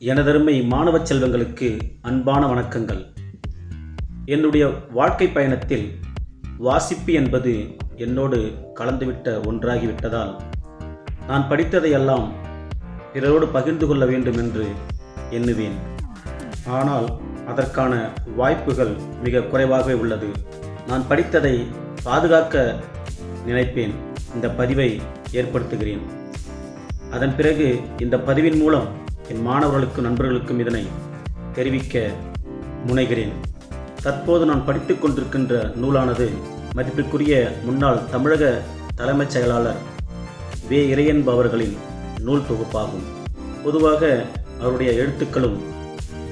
எனதருமை மாணவ செல்வங்களுக்கு அன்பான வணக்கங்கள். என்னுடைய வாழ்க்கை பயணத்தில் வாசிப்பு என்பது என்னோடு கலந்துவிட்ட ஒன்றாகிவிட்டதால் நான் படித்ததையெல்லாம் பிறரோடு பகிர்ந்து கொள்ள வேண்டும் என்று எண்ணுவேன். ஆனால் அதற்கான வாய்ப்புகள் மிக குறைவாகவே உள்ளது. நான் படித்ததை பாதுகாக்க நினைப்பேன். இந்த பதிவை ஏற்படுத்துகிறேன். அதன் பிறகு இந்த பதிவின் மூலம் என் மாணவர்களுக்கும் நண்பர்களுக்கும் இதனை தெரிவிக்க முனைகிறேன். தற்போது நான் படித்துக் கொண்டிருக்கின்ற நூலானது மதிப்பிற்குரிய முன்னாள் தமிழக தலைமைச் செயலாளர் வே. இறையன்பு அவர்களின் நூல் தொகுப்பாகும். பொதுவாக அவருடைய எழுத்துக்களும்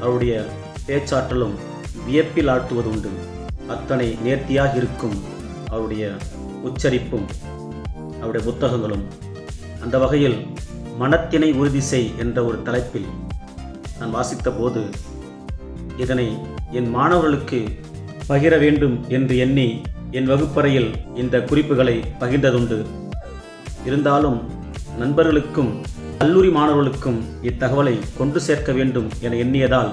அவருடைய பேச்சாற்றலும் வியப்பில் ஆழ்த்துவது உண்டு. அத்தனை நேர்த்தியாக இருக்கும் அவருடைய உச்சரிப்பும் அவருடைய புத்தகங்களும் அந்த வகையில் மனத்தினை உறுதி செய் என்ற ஒரு தலைப்பில் நான் வாசித்த போது இதனை என் மாணவர்களுக்கு பகிர வேண்டும் என்று எண்ணி என் வகுப்பறையில் இந்த குறிப்புகளை பகிர்ந்ததுண்டு. இருந்தாலும் நண்பர்களுக்கும் கல்லூரி மாணவர்களுக்கும் இத்தகவலை கொண்டு சேர்க்க வேண்டும் என எண்ணியதால்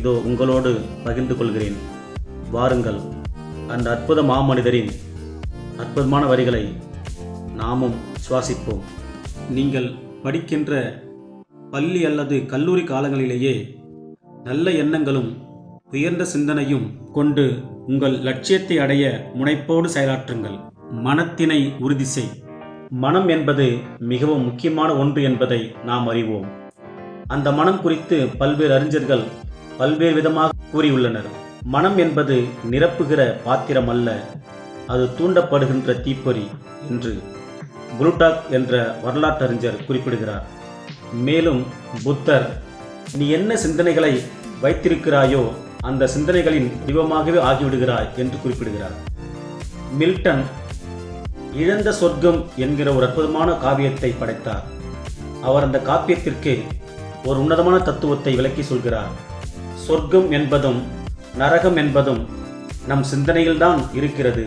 இதோ உங்களோடு பகிர்ந்து கொள்கிறேன். வாருங்கள் அந்த அற்புத மாமனிதரின் அற்புதமான வரிகளை நாமும் சுவாசிப்போம். நீங்கள் படிக்கின்ற பள்ளி அல்லது கல்லூரி காலங்களிலேயே நல்ல எண்ணங்களும் உயர்ந்த சிந்தனையும் கொண்டு உங்கள் லட்சியத்தை அடைய முனைப்போடு செயலாற்றுங்கள். மனத்தினை உறுதி செய். மனம் என்பது மிகவும் முக்கியமான ஒன்று என்பதை நாம் அறிவோம். அந்த மனம் குறித்து பல்வேறு அறிஞர்கள் பல்வேறு விதமாக கூறியுள்ளனர். மனம் என்பது நிரப்புகிற பாத்திரம் அல்ல அது தூண்டப்படுகின்ற தீப்பொறி என்று. புளுடாக் என்ற வரலாற்றறிஞர் குறிப்பிடுகிறார். மேலும் புத்தர் நீ என்ன சிந்தனைகளை வைத்திருக்கிறாயோ அந்த சிந்தனைகளின் வடிவமாகவே ஆகிவிடுகிறாய் என்று குறிப்பிடுகிறார். மில்டன் இழந்த சொர்க்கம் என்கிற ஒரு அற்புதமான காவியத்தை படைத்தார். அவர் அந்த காப்பியத்திற்கு ஒரு உன்னதமான தத்துவத்தை விளக்கி சொல்கிறார். சொர்க்கம் என்பதும் நரகம் என்பதும் நம் சிந்தனையில்தான் இருக்கிறது.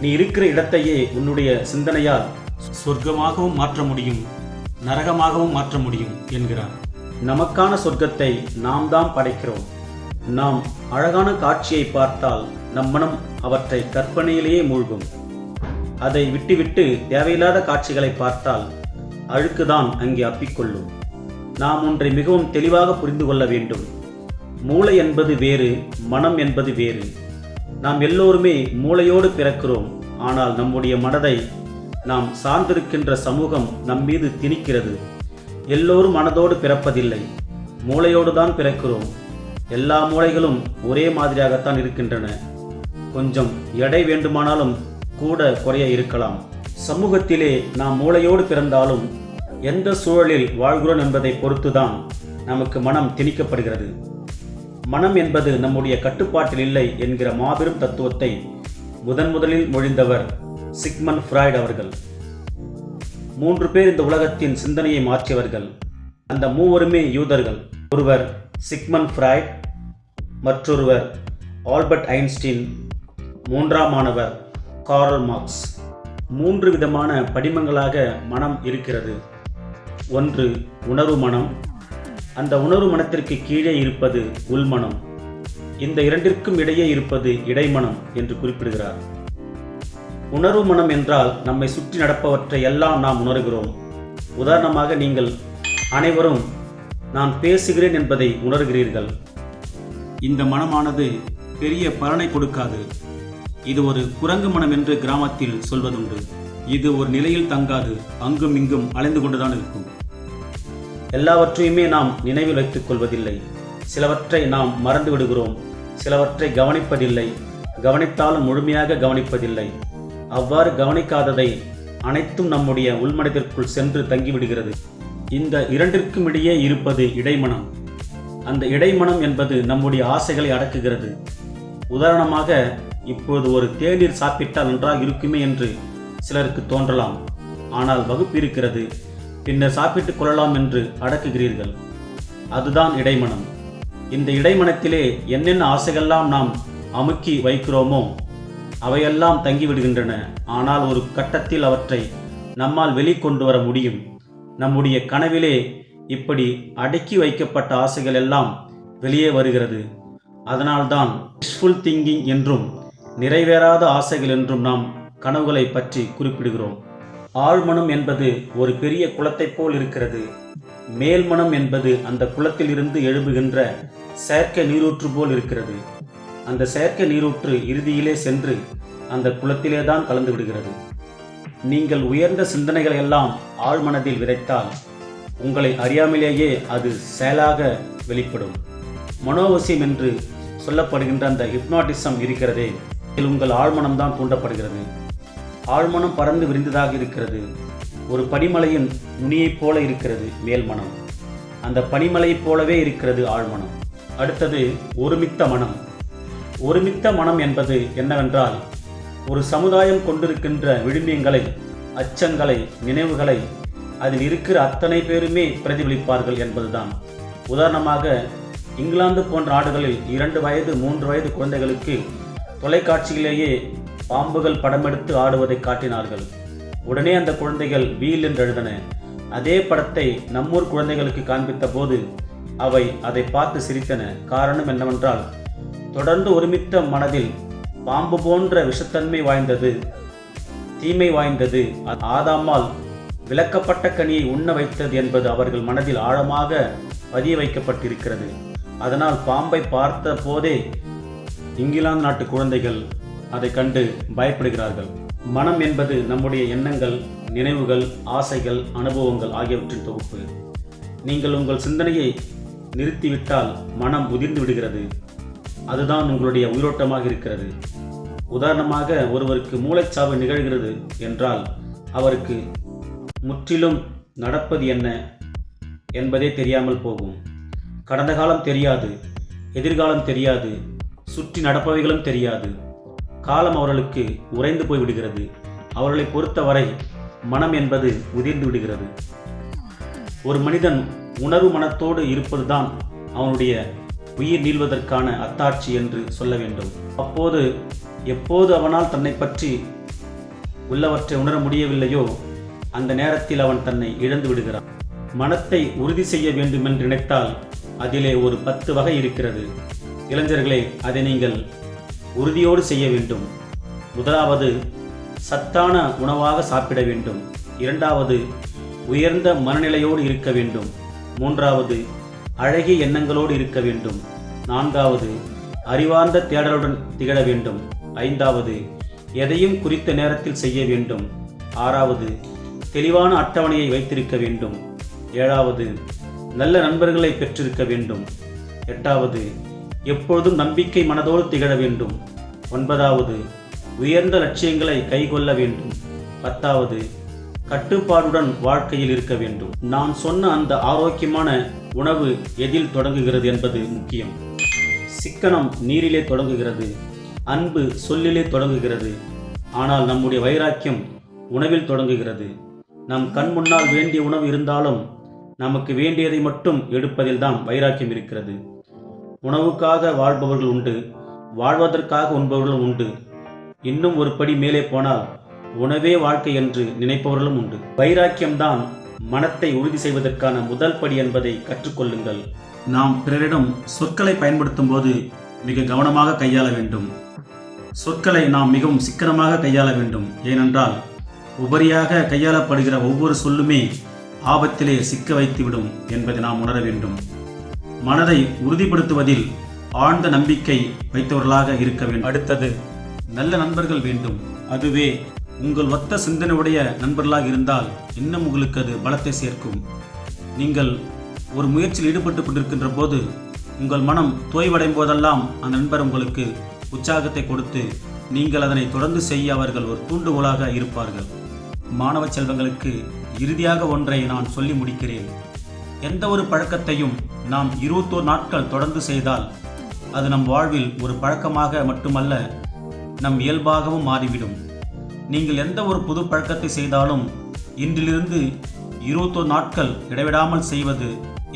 நீ இருக்கிற இடத்தையே உன்னுடைய சிந்தனையால் சொர்க்கமாகவும் மாற்ற முடியும் நரகமாகவும் மாற்ற முடியும் என்கிறார். நமக்கான சொர்க்கத்தை நாம் தான் படைக்கிறோம். நாம் அழகான காட்சியை பார்த்தால் நம் மனம் அவற்றை கற்பனையிலேயே மூழ்கும். அதை விட்டுவிட்டு தேவையில்லாத காட்சிகளை பார்த்தால் அழுக்குதான் அங்கே அப்பிக்கொள்ளும். நாம் ஒன்றை மிகவும் தெளிவாக புரிந்து கொள்ள வேண்டும். மூளை என்பது வேறு மனம் என்பது வேறு. நாம் எல்லோருமே மூளையோடு பிறக்கிறோம். ஆனால் நம்முடைய மனதை நாம் சார்ந்திருக்கின்ற சமூகம் நம் மீது திணிக்கிறது. எல்லோரும் மனதோடு பிறப்பதில்லை. மூளையோடு தான் பிறக்கிறோம். எல்லா மூளைகளும் ஒரே மாதிரியாகத்தான் இருக்கின்றன. கொஞ்சம் எடை வேண்டுமானாலும் கூட குறைய இருக்கலாம். சமூகத்திலே நாம் மூளையோடு பிறந்தாலும் எந்த சூழலில் வாழ்கிறோம் என்பதை பொறுத்துதான் நமக்கு மனம் திணிக்கப்படுகிறது. மனம் என்பது நம்முடைய கட்டுப்பாட்டில் இல்லை என்கிற மாபெரும் தத்துவத்தை முதன் முதலில் மொழிந்தவர் சிக்மன் ஃப்ராய்ட் அவர்கள். மூன்று பேர் இந்த உலகத்தின் சிந்தனையை மாற்றியவர்கள். அந்த மூவருமே யூதர்கள். ஒருவர் சிக்மன் ஃப்ராய்ட் மற்றொருவர் ஆல்பர்ட் ஐன்ஸ்டீன் மூன்றாம் மாணவர் காரல் மார்க்ஸ். மூன்று விதமான படிமங்களாக மனம் இருக்கிறது. ஒன்று உணர்வு மனம். அந்த உணர்வு மனத்திற்கு கீழே இருப்பது உள்மனம் இந்த இரண்டிற்கும் இடையே இருப்பது இடைமனம் என்று குறிப்பிடுகிறார். உணர்வு மனம் என்றால் நம்மை சுற்றி நடப்பவற்றை எல்லாம் நாம் உணர்கிறோம். உதாரணமாக நீங்கள் அனைவரும் நான் பேசுகிறேன் என்பதை உணர்கிறீர்கள். இந்த மனமானது பெரிய பலனை கொடுக்காது. இது ஒரு குரங்கு மனம் என்று கிராமத்தில் சொல்வதுண்டு. இது ஒரு நிலையில் தங்காது. அங்கும் இங்கும் அலைந்து கொண்டுதான் இருக்கும். எல்லாவற்றையுமே நாம் நினைவில் வைத்துக் கொள்வதில்லை. சிலவற்றை நாம் மறந்து விடுகிறோம் சிலவற்றை கவனிப்பதில்லை. கவனித்தாலும் முழுமையாக கவனிப்பதில்லை. அவ்வாறு கவனிக்காததை அனைத்தும் நம்முடைய உள்மனதிற்குள் சென்று தங்கிவிடுகிறது. இந்த இரண்டிற்கும் இடையே இருப்பது இடைமனம். அந்த இடைமனம் என்பது நம்முடைய ஆசைகளை அடக்குகிறது. உதாரணமாக இப்போது ஒரு தேநீர் சாப்பிட்டால் நன்றாக இருக்குமே என்று சிலருக்கு தோன்றலாம். ஆனால் வகுப்பு இருக்கிறது. பின்னர் சாப்பிட்டுக் கொள்ளலாம் என்று அடக்குகிறீர்கள். அதுதான் இடைமனம். இந்த இடைமனத்திலே என்னென்ன ஆசைகள்லாம் நாம் அமுக்கி வைக்கிறோமோ அவையெல்லாம் தங்கிவிடுகின்றன. ஆனால் ஒரு கட்டத்தில் அவற்றை நம்மால் வெளிக்கொண்டு வர முடியும். நம்முடைய கனவிலே இப்படி அடக்கி வைக்கப்பட்ட ஆசைகள் எல்லாம் வெளியே வருகிறது. அதனால்தான் விஷ்ஃபுல் திங்கிங் என்றும் நிறைவேறாத ஆசைகள் என்றும் நாம் கனவுகளை பற்றி குறிப்பிடுகிறோம். ஆழ்மனம் என்பது ஒரு பெரிய குளத்தைப் போல் இருக்கிறது. மேல்மனம் என்பது அந்த குளத்திலிருந்து எழும்புகின்ற செயற்கை நீரூற்று போல் இருக்கிறது. அந்த செயற்கை நீரூற்று இறுதியிலே சென்று அந்த குளத்திலே தான் கலந்து விடுகிறது. நீங்கள் உயர்ந்த சிந்தனைகளை எல்லாம் ஆழ்மனதில் விதைத்தால் உங்களை அறியாமலேயே அது செயலாக வெளிப்படும். மனோவசியம் என்று சொல்லப்படுகின்ற அந்த ஹிப்னாட்டிசம் இருக்கிறதே இதில் உங்கள் ஆழ்மனம்தான் தூண்டப்படுகிறது. ஆழ்மனம் பறந்து விரிந்ததாக இருக்கிறது. ஒரு பனிமலையின் நுனியைப் போல இருக்கிறது மேல்மனம். அந்த பனிமலையைப் போலவே இருக்கிறது ஆழ்மனம். அடுத்தது ஒருமித்த மனம். ஒருமித்த மனம் என்பது என்னவென்றால் ஒரு சமுதாயம் கொண்டிருக்கின்ற விழுமியங்களை அச்சங்களை நினைவுகளை அதில் இருக்கிற அத்தனை பேருமே பிரதிபலிப்பார்கள் என்பதுதான். உதாரணமாக இங்கிலாந்து போன்ற நாடுகளில் இரண்டு வயது மூன்று வயது குழந்தைகளுக்கு தொலைக்காட்சியிலேயே பாம்புகள் படமெடுத்து ஆடுவதை காட்டினார்கள். உடனே அந்த குழந்தைகள் வீல் என்று எழுதன. அதே படத்தை நம்மூர் குழந்தைகளுக்கு காண்பித்த போது அவை அதை பார்த்து சிரித்தன. காரணம் என்னவென்றால் தொடர்ந்து ஒருமித்த மனதில் பாம்பு போன்ற விஷத்தன்மை வாய்ந்தது தீமை வாய்ந்தது. ஆதாமால் விளக்கப்பட்ட கனியை உண்ண வைத்தது என்பது அவர்கள் மனதில் ஆழமாக பதிய வைக்கப்பட்டிருக்கிறது. அதனால் பாம்பை பார்த்த போதே இங்கிலாந்து நாட்டு குழந்தைகள் அதை கண்டு பயப்படுகிறார்கள். மனம் என்பது நம்முடைய எண்ணங்கள் நினைவுகள் ஆசைகள் அனுபவங்கள் ஆகியவற்றின் தொகுப்பு. நீங்கள் உங்கள் சிந்தனையை நிறுத்திவிட்டால் மனம் உதிர்ந்து விடுகிறது. அதுதான் உங்களுடைய உயிரோட்டமாக இருக்கிறது. உதாரணமாக ஒருவருக்கு மூளைச்சாவு நிகழ்கிறது என்றால் அவருக்கு முற்றிலும் நடப்பது என்ன என்பதே தெரியாமல் போகும். கடந்த காலம் தெரியாது எதிர்காலம் தெரியாது சுற்றி நடப்பவைகளும் தெரியாது. காலம் அவர்களுக்கு உறைந்து போய் விடுகிறது. அவர்களை பொறுத்தவரை மனம் என்பது உதிர்ந்து விடுகிறது. ஒரு மனிதன் உணர்வு மனத்தோடு இருப்பதுதான் அவனுடைய உயிர் நீள்வதற்கான அத்தாட்சி என்று சொல்ல வேண்டும். அப்போது எப்போது அவனால் தன்னை பற்றி உள்ளவற்றை உணர முடியவில்லையோ அந்த நேரத்தில் அவன் தன்னை இழந்து விடுகிறான். மனத்தை உறுதி செய்ய வேண்டுமென்று நினைத்தால் அதிலே ஒரு பத்து வகை இருக்கிறது. இளைஞர்களே அதை நீங்கள் உறுதியோடு செய்ய வேண்டும். முதலாவது சத்தான உணவாக சாப்பிட வேண்டும். இரண்டாவது உயர்ந்த மனநிலையோடு இருக்க வேண்டும். மூன்றாவது அழகிய எண்ணங்களோடு இருக்க வேண்டும். நான்காவது அறிவார்ந்த தேடலுடன் திகழ வேண்டும். ஐந்தாவது எதையும் குறித்த நேரத்தில் செய்ய வேண்டும். ஆறாவது தெளிவான அட்டவணையை வைத்திருக்க வேண்டும். ஏழாவது நல்ல நண்பர்களை பெற்றிருக்க வேண்டும். எட்டாவது எப்பொழுதும் நம்பிக்கை மனதோடு திகழ வேண்டும். ஒன்பதாவது உயர்ந்த லட்சியங்களை கைகொள்ள வேண்டும். பத்தாவது கட்டுப்பாடுடன் வாழ்க்கையில் இருக்க வேண்டும். நான் சொன்ன அந்த ஆரோக்கியமான உணவு எதில் தொடங்குகிறது என்பது முக்கியம். சிக்கனம் நீரிலே தொடங்குகிறது அன்பு சொல்லிலே தொடங்குகிறது. ஆனால் நம்முடைய வைராக்கியம் உணவில் தொடங்குகிறது. நம் கண் முன்னால் வேண்டிய உணவு இருந்தாலும் நமக்கு வேண்டியதை மட்டும் எடுப்பதில்தான் வைராக்கியம் இருக்கிறது. உணவுக்காக வாழ்பவர்கள் உண்டு வாழ்வதற்காக உண்பவர்களும் உண்டு. இன்னும் ஒரு படி மேலே போனால் உணவே வாழ்க்கை என்று நினைப்பவர்களும் உண்டு. வைராக்கியம்தான் மனத்தை உறுதி செய்வதற்கான முதல் படி என்பதை கற்றுக்கொள்ளுங்கள். நாம் பிறரிடம் சொற்களை பயன்படுத்தும் போது மிக கவனமாக கையாள வேண்டும். சொற்களை நாம் மிகவும் சிக்கனமாக கையாள வேண்டும். ஏனென்றால் உபரியாக கையாளப்படுகிற ஒவ்வொரு சொல்லுமே ஆபத்திலே சிக்க வைத்துவிடும் என்பதை நாம் உணர வேண்டும். மனதை உறுதிப்படுத்துவதில் ஆழ்ந்த நம்பிக்கை வைத்தவர்களாக இருக்க வேண்டும். அடுத்தது நல்ல நண்பர்கள் வேண்டும். அதுவே உங்கள் ஒத்த சிந்தனையுடைய நண்பர்களாக இருந்தால் இன்னும் உங்களுக்கு அது பலத்தை சேர்க்கும். நீங்கள் ஒரு முயற்சியில் ஈடுபட்டு கொண்டிருக்கின்ற போது உங்கள் மனம் தோய்வடையும் போதெல்லாம் அந்த நண்பர் உங்களுக்கு உற்சாகத்தை கொடுத்து நீங்கள் அதனை தொடர்ந்து செய்ய அவர்கள் ஒரு தூண்டுகோலாக இருப்பார்கள். மாணவ செல்வங்களுக்கு இறுதியாக ஒன்றை நான் சொல்லி முடிக்கிறேன். எந்த ஒரு பழக்கத்தையும் நாம் இருபத்தோரு நாட்கள் தொடர்ந்து செய்தால் அது நம் வாழ்வில் ஒரு பழக்கமாக மட்டுமல்ல நம் இயல்பாகவும் மாறிவிடும். நீங்கள் எந்த ஒரு புது பழக்கத்தை செய்தாலும் இன்றிலிருந்து இருபத்தோரு நாட்கள் இடைவிடாமல் செய்வது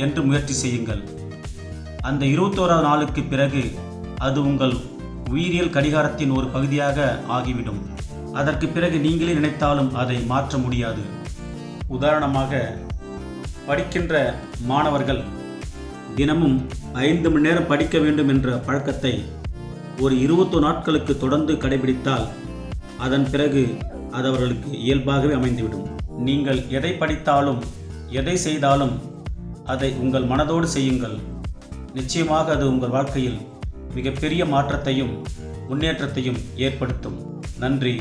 என்று முயற்சி செய்யுங்கள். அந்த இருபத்தோராவது நாளுக்கு பிறகு அது உங்கள் உயிரியல் கடிகாரத்தின் ஒரு பகுதியாக ஆகிவிடும். அதற்கு பிறகு நீங்களே நினைத்தாலும் அதை மாற்ற முடியாது. உதாரணமாக படிக்கின்ற மாணவர்கள் தினமும் ஐந்து மணி நேரம் படிக்க வேண்டும் என்ற பழக்கத்தை ஒரு இருபத்தோ நாட்களுக்கு தொடர்ந்து கடைபிடித்தால் அதன் பிறகு அது அவர்களுக்கு இயல்பாகவே அமைந்துவிடும். நீங்கள் எதை படித்தாலும் எதை செய்தாலும் அதை உங்கள் மனதோடு செய்யுங்கள். நிச்சயமாக அது உங்கள் வாழ்க்கையில் மிகப்பெரிய மாற்றத்தையும் முன்னேற்றத்தையும் ஏற்படுத்தும். நன்றி.